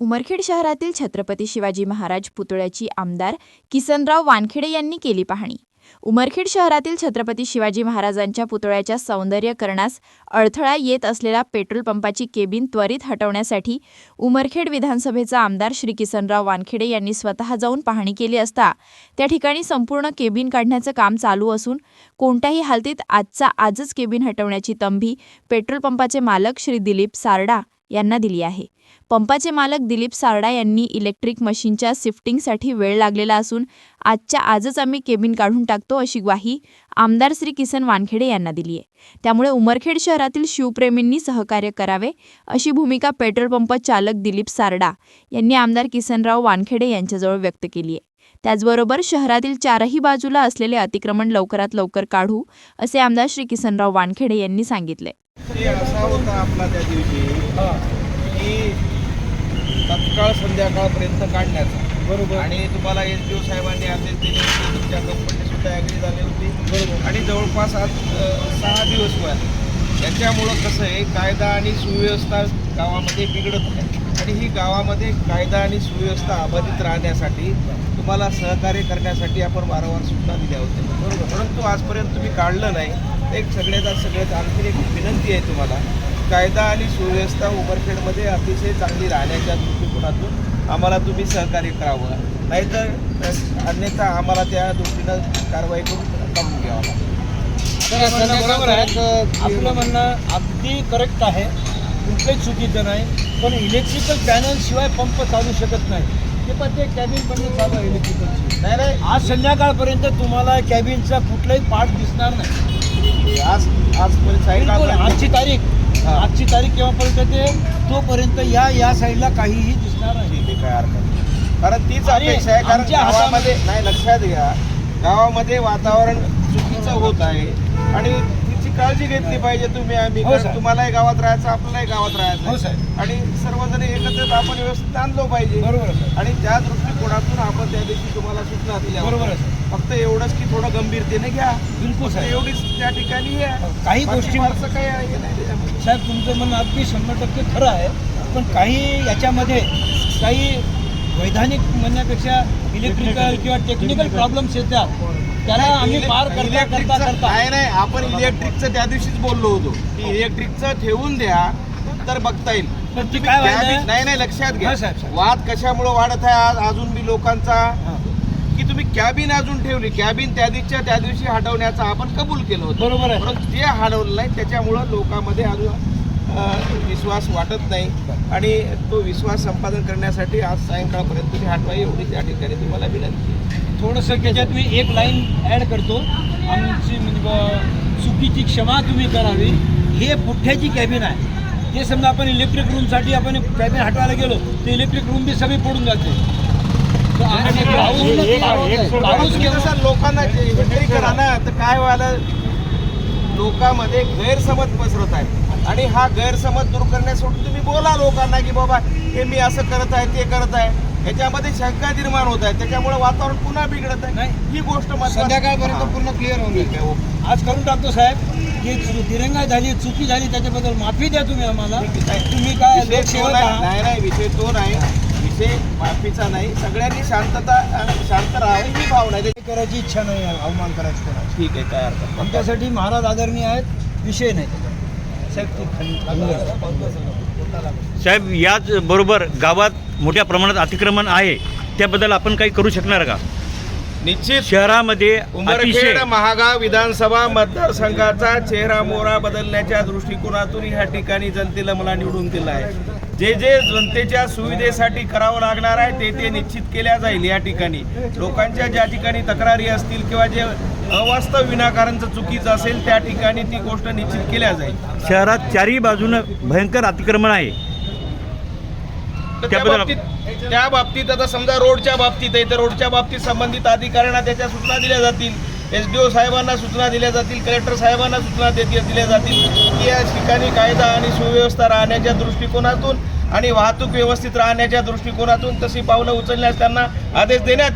उमरखेड शहरातील छत्रपती शिवाजी महाराज पुतळ्याची आमदार किसनराव वानखेडे यांनी केली पाहणी. उमरखेड शहरातील छत्रपती शिवाजी महाराजांच्या पुतळ्याच्या सौंदर्यकरणास अडथळा येत असलेल्या पेट्रोल पंपाची केबिन त्वरित हटवण्यासाठी उमरखेड विधानसभेचा आमदार श्री किसनराव वानखेडे यांनी स्वतः जाऊन पाहणी केली असता त्या ठिकाणी संपूर्ण केबिन काढण्याचं काम चालू असून कोणत्याही हालतीत आजचा आजच केबिन हटवण्याची तंभी पेट्रोल पंपाचे मालक श्री दिलीप सारडा यांना दिली आहे. पंपाचे मालक दिलीप सारडा यांनी इलेक्ट्रिक मशीनच्या शिफ्टिंगसाठी वेळ लागलेला असून आजच्या आजच आम्ही केबिन काढून टाकतो अशी ग्वाही आमदार श्री किसन वानखेडे यांना दिली आहे. त्यामुळे उमरखेड शहरातील शिवप्रेमींनी सहकार्य करावे अशी भूमिका पेट्रोल पंप चालक दिलीप सारडा यांनी आमदार किसनराव वानखेडे यांच्याजवळ व्यक्त केली आहे. त्याचबरोबर शहरातील चारही बाजूला असलेले अतिक्रमण लवकरात लवकर काढू असे आमदार श्री किसनराव वानखेडे यांनी सांगितले. असा होता आपला त्या दिवशी की तत्काळ संध्याकाळपर्यंत काढण्याचा. बरोबर. आणि तुम्हाला एस डी ओ साहेबांनी आदेश दिले होते तुमच्या कंपनी सुद्धा ॲग्री झाली होती. बरोबर. आणि जवळपास आज सहा दिवस व्हायला त्याच्यामुळं कसं आहे कायदा आणि सुव्यवस्था गावामध्ये बिघडत आहे. आणि ही गावामध्ये कायदा आणि सुव्यवस्था अबाधित राहण्यासाठी तुम्हाला सहकार्य करण्यासाठी आपण वारंवार सूचना दिल्या होत्या. बरोबर. परंतु आजपर्यंत तुम्ही काढलं नाही. एक सगळ्यात सगळ्यात आणखी एक विनंती आहे तुम्हाला. कायदा आणि सुव्यवस्था उमरखेडमध्ये अतिशय चांगली राहण्याच्या दृष्टिकोनातून आम्हाला तुम्ही सहकार्य करावं. नाहीतर अन्यथा आम्हाला त्या दृष्टीनं कारवाई करून काढून घ्यावं लागेल. तर म्हणणं बरोबर आहे. आपलं म्हणणं अगदी करेक्ट आहे. कुठलंही चुकीचं नाही. पण इलेक्ट्रिकल पॅनल शिवाय पंप चालू शकत नाही. ते पण ते कॅबिन पण चालू आहे इलेक्ट्रिकलची नाही नाही. आज संध्याकाळपर्यंत तुम्हाला कॅबिनचा कुठलाही पार्ट दिसणार नाही. आज आजपर्यंत सायंकाळ आजची तारीख हा. आजची तारीख केव्हापर्यंत ते तोपर्यंत या या साईडला काहीही दिसणार नाही ठीक आहे काय हरकत नाही. कारण तीच आणि अपेक्षा आहे कारण आमच्या गावामध्ये नाही लक्षात घ्या गावामध्ये वातावरण चुकीचं होत आहे आणि तिची काळजी घेतली पाहिजे तुम्ही आम्ही हो, कारण साहेब. तुम्हालाही गावात राहायचं आपल्यालाही गावात राहायचं हो. साहेब. आणि सर्वजण एकत्रित आपण व्यवस्थित आणलो पाहिजे बरोबर आहे, साहेब. आणि त्या दृष्टिकोनातून आपण त्या दिवशी तुम्हाला सूचना दिल्या. बरोबर आहे. फक्त एवढंच की थोडं गंभीरतेने घ्या. बिलकुल साहेब. एवढीच त्या ठिकाणी काही बाकी गोष्टी- फारसं काही आहे नाही त्याच्यामध्ये. साहेब तुमचं म्हणणं अगदी शंभर टक्के खरं आहे. पण काही याच्यामध्ये काही वैधानिक म्हणण्यापेक्षा इलेक्ट्रिकल किंवा टेक्निकल प्रॉब्लेम्स येतात. त्याला आम्ही पार करता करता इलेक्ट्रिकचं- करता. नाही नाही आपण इलेक्ट्रिकचं त्या दिवशीच बोललो होतो. की इलेक्ट्रिकचं ठेवून द्या तर बघता येईल. पण ती काय नाही नाही लक्षात घ्या. हा, साहेब, साहेब. वाद कशामुळे वाढत आहे आज? अजून बी लोकांचा हां. कॅबिन अजून ठेवली. कॅबिन त्या दिवशीच्या त्या दिवशी हटवण्याचं आपण कबूल केलं होतं. बरोबर आहे. परंतु ते हटवलं नाही त्याच्यामुळं लोकांमध्ये अजून विश्वास वाटत नाही. आणि तो विश्वास संपादन करण्यासाठी आज सायंकाळपर्यंत तुम्ही हटवा एवढी त्या ठिकाणी तुम्हाला विनंती. थोडंसं त्याच्यात मी एक लाईन ॲड करतो. आमची म्हणजे चुकीची क्षमा तुम्ही करावी. हे पुठ्ठ्याची कॅबिन आहे. ते समजा आपण इलेक्ट्रिक रूमसाठी आपण कॅबिन हटवायला गेलो तर इलेक्ट्रिक रूम बी सगळी पडून जाते. लोकांना इन्व्हेंटरी करा ना तर काय व्हायला लोकांमध्ये गैरसमज पसरत आहे आणि हा गैरसमज दूर करण्यासाठी तुम्ही बोला लोकांना की बाबा हे मी असं करत आहे ते करत आहे. याच्यामध्ये शंका निर्माण होत आहे. त्याच्यामुळे वातावरण पुन्हा बिघडत आहे. ही गोष्ट संध्याकाळपर्यंत हां. पूर्ण क्लिअर होऊन ओके. आज करून टाकतो साहेब. दिरंगाई झाली चुकी झाली त्याच्याबद्दल माफी द्या तुम्ही आम्हाला. तुम्ही काय. नाही, नाही विषय तो नाही. विषय माफीचा नाही. सगळ्यांनी शांतता शांत राहावी ही भावना आहे. करायची इच्छा नाही आहे, अवमान करायची कोणाची. ठीक आहे काय नाही. आमच्यासाठी महाराज आदरणीय आहेत विषय नाही. साहेब याच बरोबर गावात मोठ्या प्रमाणात अतिक्रमण आहे. त्याबद्दल आपण काही करू शकणार का? निश्चित. शहरामध्ये उमरखेड अतिशय महागाव विधानसभा मतदारसंघाचा चेहरा मोहरा बदलण्याच्या दृष्टिकोनातून ह्या ठिकाणी जनतेला मला निवडून दिलं आहे. जे जे जनतेच्या सुविधेसाठी करावं लागणार आहे ते ते निश्चित केल्या जाईल या ठिकाणी. लोकांच्या ज्या ठिकाणी तक्रारी असतील किंवा जे अवास्तव विनाकारांचं चुकीचं असेल त्या ठिकाणी ती गोष्ट निश्चित केल्या जाईल. शहरात चारही बाजूनं भयंकर अतिक्रमण आहे. त्या बाबतीत त्या बाबतीत आता समजा रोडच्या बाबतीत आहे तर रोडच्या बाबतीत संबंधित अधिकाऱ्यांना त्याच्या सूचना दिल्या जातील. एस डी ओ साहेबांना सूचना दिल्या जातील कलेक्टर साहेबांना सूचना दिल्या जातील की या ठिकाणी कायदा आणि सुव्यवस्था राहण्याच्या दृष्टिकोनातून आणि वाहतूक व्यवस्थित राहण्याच्या दृष्टिकोनातून तशी पावलं उचलण्यास त्यांना आदेश देण्यात येईल